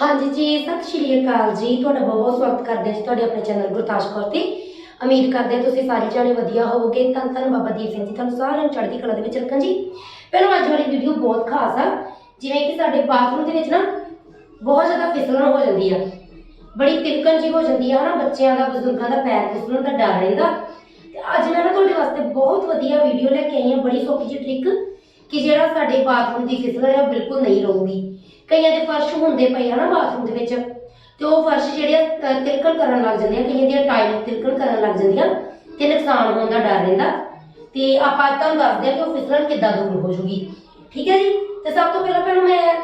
ਹਾਂਜੀ ਜੀ, ਸਤਿ ਸ਼੍ਰੀ ਅਕਾਲ ਜੀ। ਤੁਹਾਡਾ ਬਹੁਤ ਬਹੁਤ ਸਵਾਗਤ ਕਰਦੇ ਹਾਂ ਜੀ ਤੁਹਾਡੇ ਆਪਣੇ ਚੈਨਲ ਗੁਰਤਾਜ ਕੌਰ ਤੇ। ਉਮੀਦ ਕਰਦੇ ਹਾਂ ਤੁਸੀਂ ਸਾਰੇ ਜਾਣੇ ਵਧੀਆ ਹੋਵੋਗੇ। ਤਾਂ ਧੰਨ ਬਾਬਾ ਦੀਪ ਸਿੰਘ ਜੀ, ਤੁਹਾਨੂੰ ਸਾਰਿਆਂ ਨੂੰ ਚੜ੍ਹਦੀ ਕਲਾ ਦੇ ਵਿੱਚ ਰੱਖਣ ਜੀ। ਪਹਿਲਾਂ ਅੱਜ ਵਾਲੀ ਵੀਡੀਓ ਬਹੁਤ ਖਾਸ ਆ। ਜਿਵੇਂ ਕਿ ਸਾਡੇ ਬਾਥਰੂਮ ਦੇ ਵਿੱਚ ਨਾ ਬਹੁਤ ਜ਼ਿਆਦਾ ਫਿਸਲਣ ਹੋ ਜਾਂਦੀ ਆ। ਬੜੀ ਤਿਲਕਣ ਜੀ ਹੋ ਜਾਂਦੀ ਆ ਨਾ ਬੱਚਿਆਂ ਦਾ, ਬਜ਼ੁਰਗਾਂ ਦਾ ਪੈਰ ਫਿਸਲਣ ਦਾ ਡਰ ਰਹਿੰਦਾ ਤੇ ਅੱਜ ਮੈਂ ਨਾ ਤੁਹਾਡੇ ਵਾਸਤੇ ਬਹੁਤ ਵਧੀਆ ਵੀਡੀਓ ਲੈ ਕੇ ਆਈ ਹਾਂ। ਬੜੀ ਸੌਖੀ ਜਿਹੀ ਟ੍ਰਿਕ ਕਿ ਜਿਹੜਾ ਸਾਡੇ ਬਾਥਰੂਮ ਦੀ ਫਿਸਲਣ ਆ, ਉਹ ਬਿਲਕੁਲ ਨਹੀਂ ਰਹੂਗੀ। ਕਈਆਂ ਦੇ ਫਰਸ਼ ਹੁੰਦੇ ਪਏ ਆ ਨਾ ਬਾਥਰੂਮ ਦੇ ਵਿੱਚ। ਤੇ ਉਹ ਫਰਸ਼ ਜਿਹੜੇ ਆ, ਅਹ, ਤਿਲਕਣ ਕਰਨ ਲੱਗ ਜਾਂਦੇ ਆ ਕਈਆਂ ਦੀਆਂ ਟਾਈਲ ਤਿਲਕਣ ਕਰਨ ਲੱਗ ਜਾਂਦੀਆਂ ਤੇ ਨੁਕਸਾਨ ਹੋਣ ਦਾ ਡਰ ਰਹਿੰਦਾ। ਤੇ ਆਪਾਂ ਤੁਹਾਨੂੰ ਦੱਸਦੇ ਆ ਕਿ ਉਹ ਫਿਸਲਣ ਕਿੱਦਾਂ ਦੂਰ ਹੋ ਜੂਗੀ। ਠੀਕ ਹੈ ਜੀ? ਤੇ ਸਭ ਤੋਂ ਪਹਿਲਾਂ ਪਹਿਲਾਂ ਮੈਂ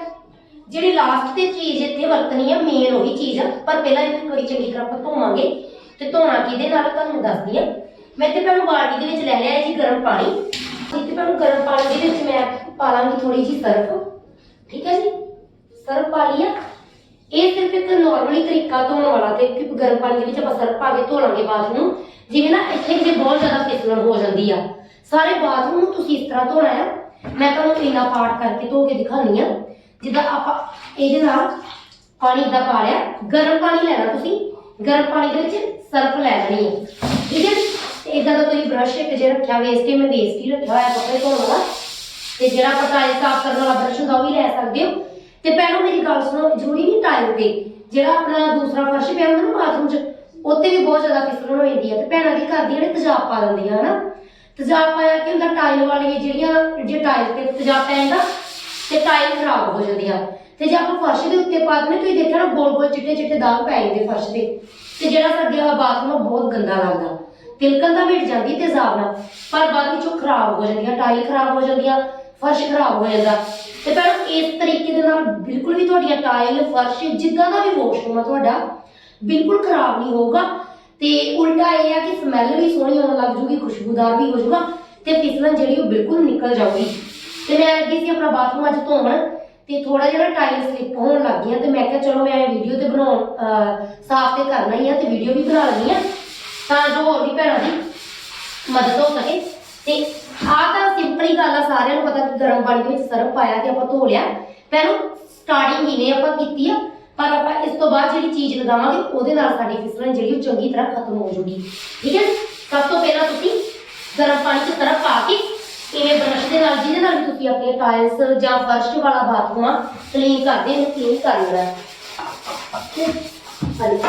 ਜਿਹੜੀ ਲਾਸਟ ਤੇ ਚੀਜ਼ ਇੱਥੇ ਵਰਤਣੀ ਆ ਮੇਨ ਉਹੀ ਚੀਜ਼ ਆ ਪਰ ਪਹਿਲਾਂ ਇਹਨੂੰ ਕੋਈ ਚੰਗੀ ਤਰ੍ਹਾਂ ਆਪਾਂ ਧੋਵਾਂਗੇ। ਤੇ ਧੋਣਾ ਕਿਹਦੇ ਨਾਲ ਤੁਹਾਨੂੰ ਦੱਸਦੀ ਆ ਮੈਂ ਇੱਥੇ ਪਹਿਲਾਂ ਬਾਲਟੀ ਦੇ ਵਿੱਚ ਲੈ ਲਿਆ ਹੈ ਜੀ ਗਰਮ ਪਾਣੀ। ਇੱਥੇ ਪਹਿਲਾਂ ਗਰਮ ਪਾਣੀ ਦੇ ਵਿੱਚ ਮੈਂ ਪਾ ਲਾਂਗੀ ਥੋੜੀ ਜਿਹੀ ਸਰਫ। ਠੀਕ ਹੈ ਜੀ? ਸਰਫ ਪਾ ਲਿਆ ਇਹ ਸਿਰਫ ਇੱਕ ਨਾਰਮਲੀ ਤਰੀਕਾ ਧੋਣ ਵਾਲਾ ਤੇ ਕਿ ਗਰਮ ਪਾਣੀ ਦੇ ਵਿੱਚ ਆਪਾਂ ਸਰਫ ਪਾ ਕੇ ਧੋ ਲਾਂਗੇ ਬਾਥਰੂਮ ਨੂੰ ਜਿਵੇਂ ਨਾ ਇੱਥੇ ਕਿਤੇ ਬਹੁਤ ਜ਼ਿਆਦਾ ਫਿਸਲਣ ਹੋ ਜਾਂਦੀ ਆ। ਸਾਰੇ ਬਾਥਰੂਮ ਨੂੰ ਤੁਸੀਂ ਇਸ ਤਰ੍ਹਾਂ ਧੋਣਾ ਆ। ਮੈਂ ਤੁਹਾਨੂੰ ਇੰਨਾ ਪਾਰਟ ਕਰਕੇ ਧੋ ਕੇ ਦਿਖਾਉਣੀ ਆ। ਜਿੱਦਾਂ ਆਪਾਂ ਇਹਦੇ ਨਾਲ ਪਾਣੀ ਇਦਾਂ ਪਾ ਲਿਆ। ਗਰਮ ਪਾਣੀ ਲੈਣਾ ਤੁਸੀਂ। ਗਰਮ ਪਾਣੀ ਦੇ ਵਿੱਚ ਸਰਫ ਲੈ ਲੈਣੀ ਹੈ ਠੀਕ ਹੈ ਤੇ ਇਦਾਂ ਦਾ ਤੁਸੀਂ ਬ੍ਰਸ਼ ਇੱਕ ਜੇ ਰੱਖਿਆ ਵੇਸਟ ਹੀ ਮੈਂ ਵੇਸਟ ਹੀ ਰੱਖਿਆ ਹੋਇਆ ਕੱਪੜੇ ਧੋਣ ਵਾਲਾ। ਤੇ ਜਿਹੜਾ ਆਪਾਂ ਟਾਇਲ ਸਾਫ਼ ਕਰਨ ਵਾਲਾ ਬ੍ਰਸ਼ ਹੁੰਦਾ ਉਹ ਵੀ ਲੈ ਸਕਦੇ ਹੋ। ਤੇ ਪਹਿਲਾਂ ਮੇਰੀ ਗੱਲ ਸੁਣੋ, ਜ਼ਰੂਰੀ ਨਹੀਂ ਟਾਇਲ ਤੇ ਜਿਹੜਾ ਆਪਣਾ ਦੂਸਰਾ ਫਰਸ਼ ਪਿਆ ਹੁੰਦਾ ਨਾ ਬਾਥਰੂਮ 'ਚ ਉੱਤੇ ਵੀ ਬਹੁਤ ਜ਼ਿਆਦਾ ਫਿਸਲਣ ਹੋ ਜਾਂਦੀ ਹੈ ਤੇ ਭੈਣਾਂ ਕੀ ਕਰਦੀਆਂ ਨੇ ਤੇਜ਼ਾਬ ਪਾ ਦਿੰਦੀਆਂ, ਹਨਾ? ਤੇਜ਼ਾਬ ਪਾਇਆ ਕਿ ਹੁੰਦਾ? ਟਾਇਲ ਵਾਲੀਆਂ ਜਿਹੜੀਆਂ, ਜੇ ਟਾਇਲ ਤੇ ਤੇਜ਼ਾਬ ਪੈ ਜਾਂਦਾ, ਤੇ ਟਾਇਲ ਖਰਾਬ ਹੋ ਜਾਂਦੀ ਆ ਤੇ ਜੇ ਆਪਾਂ ਫਰਸ਼ ਦੇ ਉੱਤੇ ਪਾ ਦਿੰਦੇ, ਤੁਸੀਂ ਦੇਖਿਆ ਨਾ ਗੋਲ ਗੋਲ ਚਿੱਟੇ ਚਿੱਟੇ ਦਾਗ ਪੈ ਜਾਂਦੇ ਫਰਸ਼ ਤੇ ਤੇ ਜਿਹੜਾ ਸਾਡੇ ਬਾਥਰੂਮ ਬਹੁਤ ਗੰਦਾ ਲੱਗਦਾ। ਤਿਲਕਣ ਦਾ ਮਿਟ ਜਾਂਦੀ ਤੇਜ਼ਾਬ ਨਾਲ, ਪਰ ਬਾਅਦ ਵਿੱਚੋਂ ਖਰਾਬ ਹੋ ਜਾਂਦੀਆਂ ਟਾਇਲ ਖਰਾਬ ਹੋ ਜਾਂਦੀਆਂ। ਫਰਸ਼ ਖਰਾਬ ਹੋ ਜਾਂਦਾ। ਤੇ ਭੈਣ, ਇਸ ਤਰੀਕੇ ਦੇ ਨਾਲ ਬਿਲਕੁਲ ਵੀ ਤੁਹਾਡੀਆਂ ਟਾਇਲ ਫਰਸ਼ ਜਿੱਦਾਂ ਦਾ ਵੀ ਵਾਸ਼ਰੂਮ ਆ ਤੁਹਾਡਾ, ਬਿਲਕੁਲ ਖਰਾਬ ਨਹੀਂ ਹੋਊਗਾ। ਤੇ ਉਲਟਾ ਇਹ ਆ ਕਿ ਸਮੈਲ ਵੀ ਸੋਹਣੀ ਆਉਣ ਲੱਗ ਜੂਗੀ, ਖੁਸ਼ਬੂਦਾਰ ਵੀ ਹੋ ਜਾਊਗਾ ਤੇ ਫਿਸਲਣ ਜਿਹੜੀ ਉਹ ਬਿਲਕੁਲ ਨਿਕਲ ਜਾਊਗੀ। ਤੇ ਮੈਂ ਲੱਗੀ ਸੀ ਆਪਣਾ ਬਾਥਰੂਮ ਅੱਜ ਧੋਣ ਤੇ ਥੋੜਾ ਜਿਹਾ ਟਾਈਲ ਸਲਿੱਪ ਹੋਣ ਲੱਗ ਗਿਆ ਤੇ ਮੈਂ ਕਿਹਾ ਚਲੋ ਮੈਂ ਵੀਡੀਓ ਤੇ ਬਣਾਉਣ ਸਾਫ਼ ਤੇ ਕਰਨਾ ਹੀ ਆ ਤੇ ਵੀਡੀਓ ਵੀ ਬਣਾ ਲੈਣੀ ਆ। ਤਾਂ ਜੋ ਹੋਰ ਵੀ ਭੈਣਾਂ ਦੀ ਮਦਦ ਹੋ ਸਕੇ। ਤੇ ਆਹ ਤਾਂ ਸਿੰਪਲੀ ਗੱਲ ਆ, ਸਾਰਿਆਂ ਨੂੰ ਪਤਾ ਕਿ ਗਰਮ ਪਾਣੀ ਦੇ ਵਿੱਚ ਸਰਫ ਪਾਇਆ ਤੇ ਆਪਾਂ ਧੋ ਲਿਆ। ਪਹਿਲਾਂ ਸਟਾਰਟਿੰਗ ਇਵੇਂ ਆਪਾਂ ਕੀਤੀ ਆ, ਪਰ ਆਪਾਂ ਇਸ ਤੋਂ ਬਾਅਦ ਜਿਹੜੀ ਚੀਜ਼ ਲਗਾਵਾਂਗੇ, ਉਹਦੇ ਨਾਲ ਸਾਡੀ ਫਿਸਲਣ ਜਿਹੜੀ ਉਹ ਚੰਗੀ ਤਰ੍ਹਾਂ ਖਤਮ ਹੋ ਜਾਊਗੀ ਠੀਕ ਹੈ? ਸਭ ਤੋਂ ਪਹਿਲਾਂ ਤੁਸੀਂ ਗਰਮ ਪਾਣੀ 'ਚ ਸਰਫ ਪਾ ਕੇ ਇਵੇਂ ਬਰਸ਼ ਦੇ ਨਾਲ, ਜਿਹਦੇ ਨਾਲ ਵੀ ਤੁਸੀਂ ਆਪਣੇ ਟਾਇਲਸ ਜਾਂ ਫਰਸ਼ ਵਾਲਾ ਬਾਥਰੂਮ ਕਲੀਨ ਕਰਦੇ ਹੋ ਕਲੀਨ ਕਰ ਲੈਣਾ। ਹਾਂਜੀ।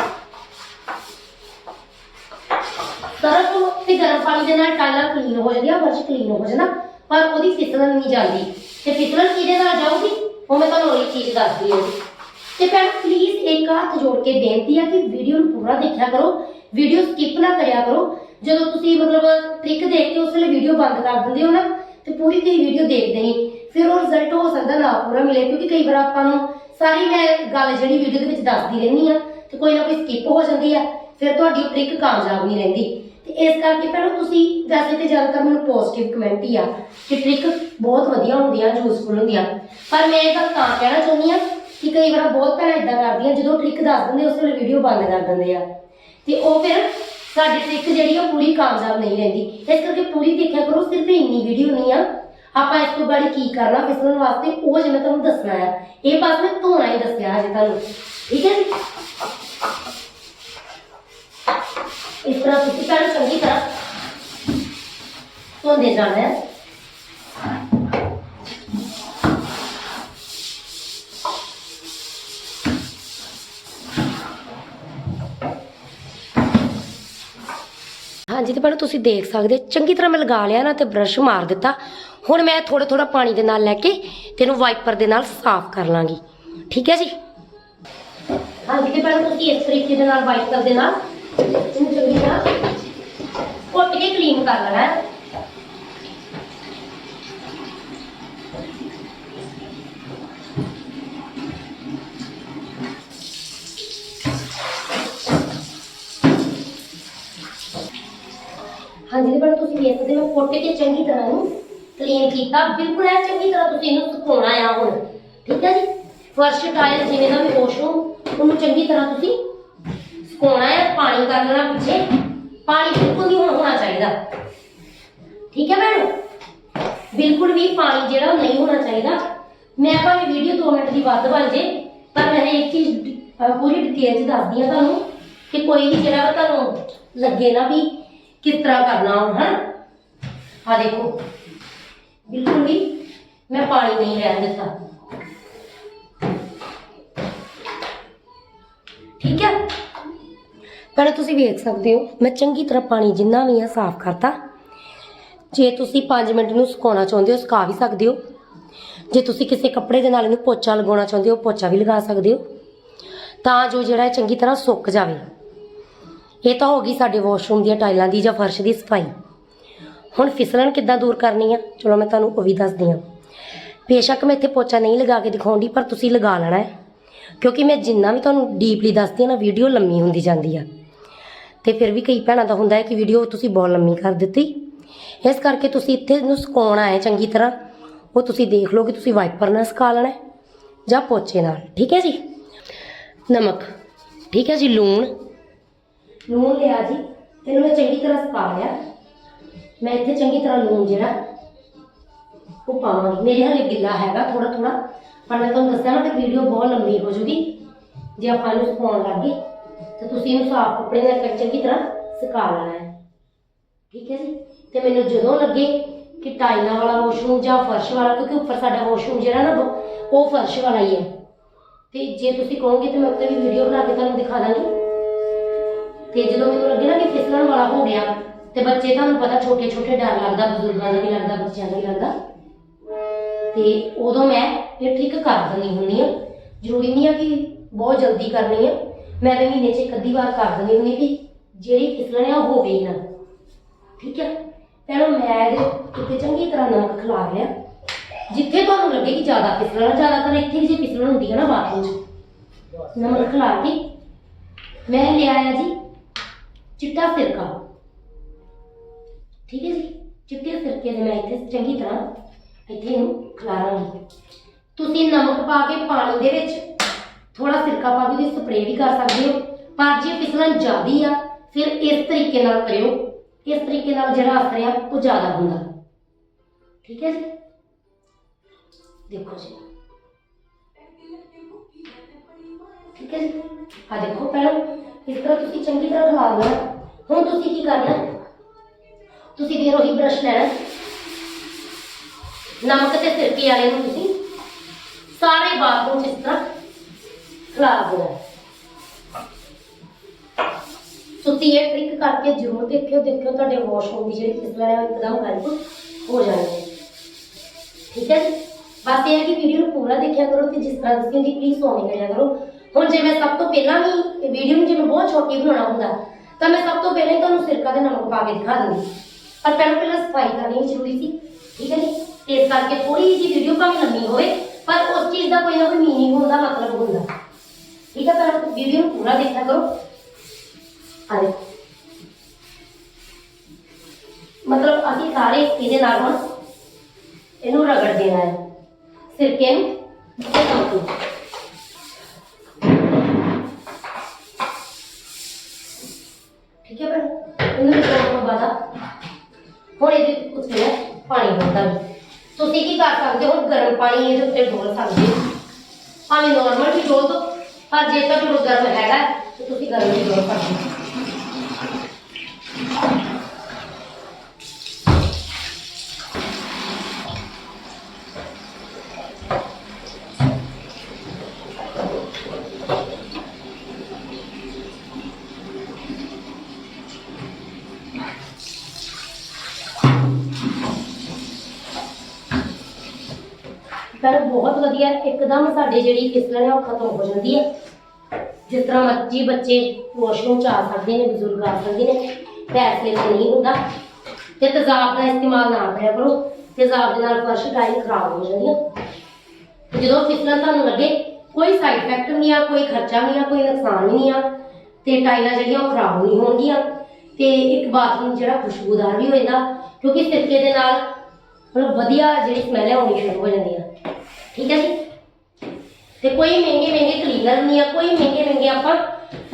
ਸਰਫ ਤੇ ਗਰਮ ਪਾਣੀ ਦੇ ਨਾਲ ਟਾਇਲਾਂ ਕਲੀਨ ਹੋ ਜਾਂਦੀਆਂ ਫਰਸ਼ ਕਲੀਨ ਹੋ ਜਾਂਦਾ, ਪਰ ਉਹਦੀ ਫਿਸਲਣ ਨਹੀਂ ਜਾਂਦੀ। ਤੇ ਫਿਸਲਣ ਕਿਹਦੇ ਨਾਲ ਜਾਊਗੀ? ਉਹ ਮੈਂ ਤੁਹਾਨੂੰ ਉਹੀ ਚੀਜ਼ ਦੱਸਦੀ ਹਾਂ ਤੇ ਭੈਣ ਪਲੀਜ਼ ਇੱਕ ਹੱਥ ਜੋੜ ਕੇ ਬੇਨਤੀ ਆ ਕਿ ਵੀਡੀਓ ਨੂੰ ਪੂਰਾ ਦੇਖਿਆ ਕਰੋ ਵੀਡੀਓ ਸਕਿਪ ਨਾ ਕਰਿਆ ਕਰੋ। ਜਦੋਂ ਤੁਸੀਂ ਮਤਲਬ ਟ੍ਰਿਕ ਦੇਖ ਕੇ ਉਸ ਵੇਲੇ ਵੀਡੀਓ ਬੰਦ ਕਰ ਦਿੰਦੇ ਹੋ ਨਾ, ਤੇ ਪੂਰੀ ਦੀ ਵੀਡੀਓ ਦੇਖਦੇ ਨਹੀਂ ਫਿਰ ਉਹ ਰਿਜ਼ਲਟ ਹੋ ਸਕਦਾ ਨਾ ਪੂਰਾ ਮਿਲੇ, ਕਿਉਂਕਿ ਕਈ ਵਾਰ ਆਪਾਂ ਨੂੰ ਸਾਰੀ ਮੈਂ ਗੱਲ ਜਿਹੜੀ ਵੀਡੀਓ ਦੇ ਵਿੱਚ ਦੱਸਦੀ ਰਹਿੰਦੀ ਆ ਤੇ ਕੋਈ ਨਾ ਕੋਈ ਸਕਿਪ ਹੋ ਜਾਂਦੀ ਆ, ਫਿਰ ਤੁਹਾਡੀ ਉਹ ਟ੍ਰਿਕ ਕਾਮਯਾਬ ਨਹੀਂ ਰਹਿੰਦੀ। ਤੇ ਇਸ ਕਰਕੇ ਪਹਿਲਾਂ ਤੁਸੀਂ ਵੈਸੇ ਤੇ ਜ਼ਿਆਦਾਤਰ ਮੈਨੂੰ ਪੋਜ਼ਿਟਿਵ ਕਮੈਂਟ ਹੀ ਆ ਕਿ ਟ੍ਰਿਕ ਬਹੁਤ ਵਧੀਆ ਹੁੰਦੀਆਂ ਯੂਸਫੁਲ ਹੁੰਦੀਆਂ। ਪਰ ਮੈਂ ਇਹ ਗੱਲ ਤਾਂ ਕਹਿਣਾ ਚਾਹੁੰਦੀ ਆ ਕਿ ਕਈ ਵਾਰ ਬਹੁਤ ਭੈਣਾਂ ਇਦਾਂ ਕਰਦੀਆਂ, ਜਦੋਂ ਟ੍ਰਿਕ ਦੱਸ ਦਿੰਦੇ, ਉਸ ਵੇਲੇ ਵੀਡੀਓ ਬੰਦ ਕਰ ਦਿੰਦੇ ਆ। ਤੇ ਉਹ ਫਿਰ ਸਾਡੀ ਟ੍ਰਿਕ ਜਿਹੜੀ ਆ, ਉਹ ਪੂਰੀ ਕਾਮਯਾਬ ਨਹੀਂ ਰਹਿੰਦੀ। ਇਸ ਕਰਕੇ ਪੂਰੀ ਦੇਖਿਆ ਕਰੋ, ਸਿਰਫ ਇੰਨੀ ਵੀਡੀਓ ਨਹੀਂ ਆ ਆਪਾਂ ਇਸ ਤੋਂ ਬਾਅਦ ਕੀ ਕਰਨਾ? ਫਿਸਲਣ ਵਾਸਤੇ ਉਹ ਜਿਵੇਂ ਤੁਹਾਨੂੰ ਦੱਸਣਾ ਆ। ਇਹ ਬਸ ਮੈਂ ਧੋਣਾ ਹੀ ਦੱਸਿਆ ਹਜੇ ਤੁਹਾਨੂੰ। ਠੀਕ ਹੈ ਜੀ? ਇਸ ਤਰ੍ਹਾਂ ਤੁਸੀਂ ਪਹਿਲਾਂ ਚੰਗੀ ਤਰ੍ਹਾਂ ਧੋਂਦੇ ਜਾਣਾ ਹੈ। ਹਾਂਜੀ, ਤੇ ਪਹਿਲਾਂ ਤੁਸੀਂ ਦੇਖ ਸਕਦੇ ਚੰਗੀ ਤਰ੍ਹਾਂ ਮੈਂ ਲਗਾ ਲਿਆ ਨਾ ਤੇ ਬ੍ਰਸ਼ ਮਾਰ ਦਿੱਤਾ। ਹੁਣ ਮੈਂ ਥੋੜਾ ਥੋੜਾ ਪਾਣੀ ਦੇ ਨਾਲ ਲੈ ਕੇ ਤੇ ਇਹਨੂੰ ਵਾਈਪਰ ਦੇ ਨਾਲ ਸਾਫ਼ ਕਰ ਲਾਂਗੀ। ਠੀਕ ਹੈ ਜੀ? ਹਾਂਜੀ ਤੇ ਪਹਿਲਾਂ ਤੁਸੀਂ ਇਸ ਤਰੀਕੇ ਦੇ ਨਾਲ ਵਾਈਪਰ ਦੇ ਨਾਲ ਇਹਨੂੰ ਚੰਗੀ ਤਰ੍ਹਾਂ ਘੁੱਟ ਕੇ ਕਲੀਨ ਕਰ ਲੈਣਾ ਹੈ। ਹਾਂਜੀ ਤੇ ਪਹਿਲਾਂ ਤੁਸੀਂ ਵੇਖ ਸਕਦੇ ਹੋ ਕੁੱਟ ਕੇ ਚੰਗੀ ਤਰ੍ਹਾਂ ਇਹਨੂੰ ਕਲੀਨ ਕੀਤਾ। ਬਿਲਕੁਲ ਐ ਚੰਗੀ ਤਰ੍ਹਾਂ ਤੁਸੀਂ ਇਹਨੂੰ ਸੁਕਾਉਣਾ ਆ ਹੁਣ। ਠੀਕ ਹੈ ਜੀ? ਫਰਸ਼ ਟਾਇਲ ਜਿਵੇਂ ਦਾ ਵੀ ਵਾਸ਼ਰੂਮ ਉਹਨੂੰ ਚੰਗੀ ਤਰ੍ਹਾਂ ਤੁਸੀਂ ਸੁਕਾਉਣਾ ਹੈ ਪਾਣੀ ਕਰ ਲੈਣਾ ਪਿੱਛੇ। ਪਾਣੀ ਬਿਲਕੁਲ ਨਹੀਂ ਹੋਣਾ ਚਾਹੀਦਾ। ਠੀਕ ਹੈ ਭੈਣੋ? ਬਿਲਕੁਲ ਵੀ ਪਾਣੀ ਜਿਹੜਾ ਉਹ ਨਹੀਂ ਹੋਣਾ ਚਾਹੀਦਾ। ਮੈਂ ਭਾਵੇਂ ਵੀਡੀਓ 2 ਮਿੰਟ ਦੀ ਵੱਧ ਬਣ ਜੇ, ਪਰ ਮੈਂ ਇੱਕ ਚੀਜ਼ ਪੂਰੀ ਡਿਟੇਲ ਚ ਦੱਸਦੀ ਆ ਤੁਹਾਨੂੰ ਕਿ ਕੋਈ ਵੀ ਜਿਹੜਾ ਤੁਹਾਨੂੰ ਲੱਗੇ ਨਾ ਵੀ ਕਿਸ ਤਰ੍ਹਾਂ ਕਰਨਾ ਹੁਣ ਹਾਂ ਦੇਖੋ। ਬਿਲਕੁਲ ਵੀ ਮੈਂ ਪਾਣੀ ਨਹੀਂ ਰਹਿਣ ਦਿੱਤਾ। ਠੀਕ ਹੈ? ਪਰ ਤੁਸੀਂ ਵੇਖ ਸਕਦੇ ਹੋ, ਮੈਂ ਚੰਗੀ ਤਰ੍ਹਾਂ ਪਾਣੀ ਜਿੰਨਾ ਵੀ ਆ ਸਾਫ਼ ਕਰਤਾ। ਜੇ ਤੁਸੀਂ 5 ਮਿੰਟ ਨੂੰ ਸੁਕਾਉਣਾ ਚਾਹੁੰਦੇ ਹੋ, ਸੁਕਾ ਵੀ ਸਕਦੇ ਹੋ। ਜੇ ਤੁਸੀਂ ਕਿਸੇ ਕੱਪੜੇ ਦੇ ਨਾਲ ਇਹਨੂੰ ਪੋਚਾ ਲਗਾਉਣਾ ਚਾਹੁੰਦੇ ਹੋ, ਪੋਚਾ ਵੀ ਲਗਾ ਸਕਦੇ ਹੋ। ਤਾਂ ਜੋ ਜਿਹੜਾ ਇਹ ਚੰਗੀ ਤਰ੍ਹਾਂ ਸੁੱਕ ਜਾਵੇ। ਇਹ ਤਾਂ ਹੋ ਗਈ ਸਾਡੇ ਵਾਸ਼ਰੂਮ ਦੀਆਂ ਟਾਈਲਾਂ ਦੀ ਜਾਂ ਫਰਸ਼ ਦੀ ਸਫ਼ਾਈ। ਹੁਣ ਫਿਸਲਣ ਕਿੱਦਾਂ ਦੂਰ ਕਰਨੀ ਆ? ਚਲੋ ਮੈਂ ਤੁਹਾਨੂੰ ਉਹ ਵੀ ਦੱਸਦੀ ਹਾਂ। ਬੇਸ਼ੱਕ ਮੈਂ ਇੱਥੇ ਪੋਚਾ ਨਹੀਂ ਲਗਾ ਕੇ ਦਿਖਾਉਂਦੀ, ਪਰ ਤੁਸੀਂ ਲਗਾ ਲੈਣਾ ਹੈ। ਕਿਉਂਕਿ ਮੈਂ ਜਿੰਨਾ ਵੀ ਤੁਹਾਨੂੰ ਡੀਪਲੀ ਦੱਸਦੀ ਹਾਂ ਨਾ, ਵੀਡੀਓ ਲੰਮੀ ਹੁੰਦੀ ਜਾਂਦੀ ਆ। ਤੇ ਫਿਰ ਵੀ ਕਈ ਭੈਣਾਂ ਦਾ ਹੁੰਦਾ ਹੈ ਕਿ ਵੀਡੀਓ ਤੁਸੀਂ ਬਹੁਤ ਲੰਮੀ ਕਰ ਦਿੱਤੀ। ਇਸ ਕਰਕੇ ਤੁਸੀਂ ਇੱਥੇ ਨੂੰ ਸੁਕਾਉਣਾ ਹੈ ਚੰਗੀ ਤਰ੍ਹਾਂ। ਉਹ ਤੁਸੀਂ ਦੇਖ ਲਓ ਕਿ ਤੁਸੀਂ ਵਾਈਪਰ ਨਾਲ ਸੁਕਾ ਲੈਣਾ ਜਾਂ ਪੋਚੇ ਨਾਲ। ਠੀਕ ਹੈ ਜੀ? ਨਮਕ। ਠੀਕ ਹੈ ਜੀ, ਲੂਣ। ਲੂਣ ਲਿਆ ਜੀ। ਇਹਨੂੰ ਮੈਂ ਚੰਗੀ ਤਰ੍ਹਾਂ ਸੁਕਾ ਲਿਆ। ਮੈਂ ਇੱਥੇ ਚੰਗੀ ਤਰ੍ਹਾਂ ਲੂਣ ਜਿਹੜਾ ਉਹ ਪਾਵਾਂਗੀ। ਮੇਰੇ ਹਲੇ ਗਿੱਲਾ ਹੈਗਾ ਥੋੜਾ ਥੋੜਾ ਪਰ ਮੈਂ ਤੁਹਾਨੂੰ ਦੱਸਿਆ ਨਾ ਕਿ ਵੀਡੀਓ ਬਹੁਤ ਲੰਬੀ ਹੋ ਜੂਗੀ। ਜੇ ਆਪਾਂ ਇਹਨੂੰ ਸੁਕਾਉਣ ਲੱਗ ਲੱਗੇ ਤਾਂ ਤੁਸੀਂ ਇਹਨੂੰ ਸਾਫ਼ ਕੱਪੜੇ ਨਾਲ ਚੰਗੀ ਤਰ੍ਹਾਂ ਸੁਕਾ ਲੈਣਾ ਹੈ। ਠੀਕ ਹੈ ਜੀ? ਤੇ ਮੈਨੂੰ ਜਦੋਂ ਲੱਗੇ ਕਿ ਟਾਈਲਾਂ ਵਾਲਾ ਵਾਸ਼ਰੂਮ ਜਾਂ ਫਰਸ਼ ਵਾਲਾ, ਕਿਉਂਕਿ ਉੱਪਰ ਸਾਡਾ ਵਾਸ਼ਰੂਮ ਜਿਹੜਾ ਨਾ ਉਹ ਫਰਸ਼ ਵਾਲਾ ਹੀ ਹੈ। ਤੇ ਜੇ ਤੁਸੀਂ ਕਹੋਗੇ ਤਾਂ ਮੈਂ ਉੱਤੇ ਵੀ ਵੀਡੀਓ ਬਣਾ ਕੇ ਤੁਹਾਨੂੰ ਦਿਖਾ ਦਾਂਗੀ। ਤੇ ਜਦੋਂ ਮੈਨੂੰ ਲੱਗੇ ਨਾ ਕਿ ਫਿਸਲਣ ਵਾਲਾ ਹੋ ਗਿਆ ਤੇ ਬੱਚੇ ਤੁਹਾਨੂੰ ਪਤਾ ਛੋਟੇ ਛੋਟੇ ਡਰ ਲੱਗਦਾ, ਬਜ਼ੁਰਗਾਂ ਦਾ ਵੀ ਲੱਗਦਾ, ਬੱਚਿਆਂ ਦਾ ਵੀ ਲੱਗਦਾ। ਤੇ ਉਦੋਂ ਮੈਂ ਇਹ ਠੀਕ ਕਰ ਦਿੰਦੀ ਹੁੰਦੀ ਆ ਜ਼ਰੂਰੀ ਨਹੀਂ ਆ ਕਿ ਬਹੁਤ ਜਲਦੀ ਕਰਨੀ ਆ। ਮੈਂ ਤਾਂ ਮਹੀਨੇ 'ਚ ਇੱਕ ਅੱਧੀ ਵਾਰ ਕਰ ਦਿੰਦੀ ਹੁੰਦੀ ਕਿ ਜਿਹੜੀ ਫਿਸਲਣ ਆ ਉਹ ਹੋਵੇ ਹੀ ਨਾ। ਠੀਕ ਹੈ ਪਹਿਲਾਂ ਮੈਂ ਇਹਦੇ ਉੱਤੇ ਚੰਗੀ ਤਰ੍ਹਾਂ ਨਮਕ ਖਿਲਾ ਲਿਆ। ਜਿੱਥੇ ਤੁਹਾਨੂੰ ਲੱਗੇ ਕਿ ਜ਼ਿਆਦਾ ਫਿਸਲਣਾ, ਜ਼ਿਆਦਾਤਰ ਇੱਥੇ ਜੇ ਫਿਸਲਣ ਹੁੰਦੀ ਹੈ ਨਾ ਬਾਥਰੂਮ 'ਚ, ਨਮਕ ਖਿਲਾ ਕੇ, ਮੈਂ ਲਿਆਇਆ ਜੀ ਚਿੱਟਾ ਸਿਰਕਾ। ਠੀਕ ਹੈ ਜੀ? ਚਿੱਟੇ ਸਿਰਕੇ ਦੇ ਮੈਂ ਇੱਥੇ ਚੰਗੀ ਤਰ੍ਹਾਂ ਇੱਥੇ ਇਹਨੂੰ ਖਿਲਾਰਾਂਗੀ। ਤੁਸੀਂ ਨਮਕ ਪਾ ਕੇ ਪਾਣੀ ਦੇ ਵਿੱਚ ਥੋੜਾ ਸਿਰਕਾ ਪਾ ਕੇ ਉਹਦੀ ਸਪਰੇਅ ਵੀ ਕਰ ਸਕਦੇ ਹੋ। ਪਰ ਜੇ ਫਿਸਲਣ ਜ਼ਿਆਦੀ ਆ, ਫਿਰ ਇਸ ਤਰੀਕੇ ਨਾਲ ਕਰਿਓ। ਇਸ ਤਰੀਕੇ ਨਾਲ ਜਿਹੜਾ ਅਸਰ ਆ ਉਹ ਜ਼ਿਆਦਾ ਹੁੰਦਾ। ਠੀਕ ਹੈ ਜੀ? ਦੇਖੋ ਜੀ। ਠੀਕ ਹੈ ਜੀ? ਆ ਦੇਖੋ ਪਹਿਲਾਂ ਇਸ ਤਰ੍ਹਾਂ ਤੁਸੀਂ ਚੰਗੀ ਤਰ੍ਹਾਂ ਖਿਲਾ ਲੈਣਾ ਹੁਣ ਤੁਸੀਂ ਕੀ ਕਰਨਾ? ਤੁਸੀਂ ਫਿਰ ਉਹੀ ਬ੍ਰਸ਼ ਲੈਣਾ ਨਮਕ ਤੇ ਸਿਰਕੇ ਵਾਲੇ ਨੂੰ ਤੁਸੀਂ ਸਾਰੇ ਬਾਥਰੂਮ ਇਸ ਤਰ੍ਹਾਂ ਖਿਲਾ ਦੇਣਾ ਤੁਸੀਂ ਇਹ ਟ੍ਰਿਕ ਕਰਕੇ ਜ਼ਰੂਰ ਦੇਖਿਓ ਦੇਖਿਓ ਤੁਹਾਡੇ ਵਾਸ਼ਰੂਮ ਦੀ ਜਿਹੜੀ ਫਿਸਲਣ ਹੈ ਇੱਕਦਮ ਗਾਇਬ ਹੋ ਜਾਣੀ ਹੈ। ਠੀਕ ਹੈ ਜੀ? ਬਸ ਇਹ ਹੈ ਕਿ ਵੀਡੀਓ ਨੂੰ ਪੂਰਾ ਦੇਖਿਆ ਕਰੋ ਤੇ ਜਿਸ ਤਰ੍ਹਾਂ ਦੱਸੀ ਹੁੰਦੀ ਪਲੀਜ਼ ਉਵੇਂ ਕਰਿਆ ਕਰੋ। ਹੁਣ ਜੇ ਮੈਂ ਸਭ ਤੋਂ ਪਹਿਲਾਂ ਵੀ ਵੀਡੀਓ ਨੂੰ ਜਿਵੇਂ ਬਹੁਤ ਛੋਟੀ ਬਣਾਉਣਾ ਹੁੰਦਾ, ਤਾਂ ਮੈਂ ਸਭ ਤੋਂ ਪਹਿਲਾਂ ਹੀ ਤੁਹਾਨੂੰ ਸਿਰਕਾ ਤੇ ਨਮਕ ਪਾ ਕੇ ਦਿਖਾ ਦਿੰਦੀ। ਪਰ ਪਹਿਲਾਂ ਪਹਿਲਾਂ ਸਫ਼ਾਈ ਕਰਨੀ ਜ਼ਰੂਰੀ ਸੀ, ਠੀਕ ਹੈ ਜੀ? ਤੇ ਇਸ ਕਰਕੇ ਥੋੜੀ ਜਿਹੀ ਵੀਡੀਓ ਭਾਵੇਂ ਲੰਮੀ ਹੋਵੇ, ਪਰ ਉਸ ਚੀਜ਼ ਦਾ ਕੋਈ ਨਾ ਕੋਈ ਮੀਨਿੰਗ ਹੁੰਦਾ ਮਤਲਬ ਹੁੰਦਾ। ਠੀਕ ਹੈ, ਪਰ ਵੀਡੀਓ ਨੂੰ ਪੂਰਾ ਦੇਖਿਆ ਕਰੋ। ਆ ਮਤਲਬ ਅਸੀਂ ਸਾਰੇ ਇਹਦੇ ਨਾਲ ਹੁਣ ਇਹਨੂੰ ਰਗੜ ਦੇਣਾ ਹੈ। ਸਿਰਕੇ ਨੂੰ ਤੇ ਨਮਕ ਹੁਣ ਇਹਦੇ ਉੱਤੇ ਨਾ ਪਾਣੀ ਡੋਲਦਾ ਤੁਸੀਂ ਕੀ ਕਰ ਸਕਦੇ ਹੋ? ਗਰਮ ਪਾਣੀ ਇਹਦੇ ਉੱਤੇ ਡੋਲ ਸਕਦੇ ਹੋ। ਭਾਵੇਂ ਨਾਰਮਲ ਵੀ ਡੋਲ ਦਿਓ ਪਰ ਜੇ ਤਾਂ ਤੁਹਾਨੂੰ ਗਰਮ ਹੈਗਾ, ਤਾਂ ਤੁਸੀਂ ਗਰਮ ਵੀ ਡੋਲ ਸਕਦੇ ਹੋ। ਪਰ ਬਹੁਤ ਵਧੀਆ, ਇੱਕਦਮ ਸਾਡੀ ਜਿਹੜੀ ਫਿਸਲਣ ਹੈ ਉਹ ਖਤਮ ਹੋ ਜਾਂਦੀ ਹੈ। ਜਿਸ ਤਰ੍ਹਾਂ ਮਰਜ਼ੀ ਬੱਚੇ ਵਾਸ਼ਰੂਮ ਚ ਆ ਸਕਦੇ ਨੇ, ਬਜ਼ੁਰਗ ਆ ਸਕਦੇ ਨੇ, ਪੈਸੇ ਤੇ ਨਹੀਂ ਹੁੰਦਾ। ਤੇ ਤੇਜ਼ਾਬ ਦਾ ਇਸਤੇਮਾਲ ਨਾ ਕਰਿਆ ਕਰੋ, ਤੇਜ਼ਾਬ ਦੇ ਨਾਲ ਫਰਸ਼ ਟਾਈਲ ਖਰਾਬ ਹੋ ਜਾਂਦੀਆਂ ਤੇ ਜਦੋਂ ਫਿਸਲਣ ਤੁਹਾਨੂੰ ਲੱਗੇ, ਕੋਈ ਸਾਈਡ ਇਫੈਕਟ ਨਹੀਂ ਆ, ਕੋਈ ਖਰਚਾ ਨਹੀਂ ਆ, ਕੋਈ ਨੁਕਸਾਨ ਵੀ ਨਹੀਂ ਆ, ਤੇ ਟਾਈਲਾਂ ਜਿਹੜੀਆਂ ਉਹ ਖਰਾਬ ਨਹੀਂ ਹੋਣਗੀਆਂ। ਤੇ ਇੱਕ ਬਾਥਰੂਮ ਜਿਹੜਾ ਖੁਸ਼ਬੂਦਾਰ ਵੀ ਹੋ ਜਾਂਦਾ, ਕਿਉਂਕਿ ਸਿਰਕੇ ਦੇ ਨਾਲ ਮਤਲਬ ਵਧੀਆ ਜਿਹੜੀ ਸਮੈਲ ਹੈ ਆਉਣੀ ਸ਼ੁਰੂ ਹੋ ਜਾਂਦੀ ਆ। ਠੀਕ ਹੈ ਜੀ? ਤੇ ਕੋਈ ਮਹਿੰਗੇ ਮਹਿੰਗੇ ਕਲੀਨਰ ਨਹੀਂ ਆ ਕੋਈ ਮਹਿੰਗੇ ਮਹਿੰਗੇ ਆਪਾਂ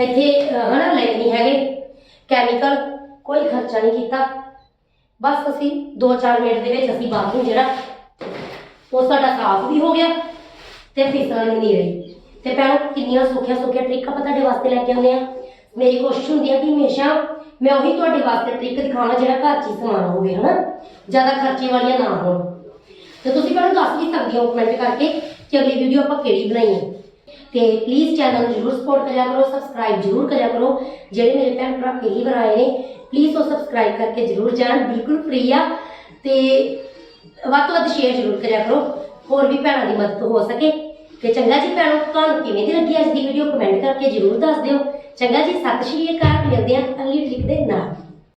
ਇੱਥੇ ਅਹ, ਹਨਾ ਲਏ ਨਹੀਂ ਹੈਗੇ। ਕੈਮੀਕਲ ਕੋਈ ਖਰਚਾ ਨਹੀਂ ਕੀਤਾ। ਬਸ ਅਸੀਂ 2-4 ਮਿੰਟ ਦੇ ਵਿੱਚ ਅਸੀਂ ਬਾਥਰੂਮ ਜਿਹੜਾ ਉਹ ਸਾਡਾ ਸਾਫ਼ ਵੀ ਹੋ ਗਿਆ ਤੇ ਫਿਸਲਣ ਵੀ ਨਹੀਂ ਰਹੀ। ਤੇ ਭੈਣੋ ਕਿੰਨੀਆਂ ਸੌਖੀਆਂ ਸੌਖੀਆਂ ਟ੍ਰਿਕ ਆਪਾਂ ਤੁਹਾਡੇ ਵਾਸਤੇ ਲੈ ਕੇ ਆਉਂਦੇ ਆ। ਮੇਰੀ ਕੋਸ਼ਿਸ਼ ਹੁੰਦੀ ਆ ਕਿ ਹਮੇਸ਼ਾ ਮੈਂ ਉਹੀ ਤੁਹਾਡੇ ਵਾਸਤੇ ਤਰੀਕ ਦਿਖਾਵਾਂ ਜਿਹੜਾ ਘਰ 'ਚ ਹੀ ਸਮਾਨ ਹੋਵੇ, ਹਨਾ? ਜ਼ਿਆਦਾ ਖਰਚੇ ਵਾਲੀਆਂ ਨਾ ਹੋਣ। ਤੇ ਤੁਸੀਂ ਮੈਨੂੰ ਦੱਸ ਵੀ ਸਕਦੇ ਹੋ ਕਮੈਂਟ ਕਰਕੇ ਕਿ ਅਗਲੀ ਵੀਡੀਓ ਆਪਾਂ ਕਿਹੜੀ ਬਣਾਈਏ ਹੈ। ਤੇ ਪਲੀਜ਼ ਚੈਨਲ ਨੂੰ ਜਰੂਰ ਸਪੋਰਟ ਕਰਿਆ ਕਰੋ ਸਬਸਕ੍ਰਾਈਬ ਜਰੂਰ ਕਰਿਆ ਕਰੋ। ਜਿਹੜੇ ਮੇਰੇ ਭੈਣ ਭਰਾ ਪਹਿਲੀ ਵਾਰ ਆਏ ਨੇ ਪਲੀਜ਼ ਉਹ ਸਬਸਕ੍ਰਾਈਬ ਕਰਕੇ ਜਰੂਰ ਜਾਣ, ਬਿਲਕੁਲ ਫ੍ਰੀ ਆ। ਤੇ ਵੱਧ ਤੋਂ ਵੱਧ ਸ਼ੇਅਰ ਜਰੂਰ ਕਰਿਆ ਕਰੋ, ਹੋਰ ਵੀ ਭੈਣਾਂ ਦੀ ਮਦਦ ਹੋ ਸਕੇ। ਤੇ ਚੰਗਾ ਜੀ ਭੈਣੋ, ਤੁਹਾਨੂੰ ਕਿਵੇਂ ਦੀ ਲੱਗੀ ਅੱਜ ਦੀ ਵੀਡੀਓ ਕਮੈਂਟ ਕਰਕੇ ਜਰੂਰ ਦੱਸ ਦਿਓ। ਚੰਗਾ ਜੀ ਸਤਿ ਸ਼੍ਰੀ ਅਕਾਲ ਮਿਲਦੇ ਹਾਂ ਅਗਲੀ ਟ੍ਰਿਕ ਦੇ ਨਾਲ।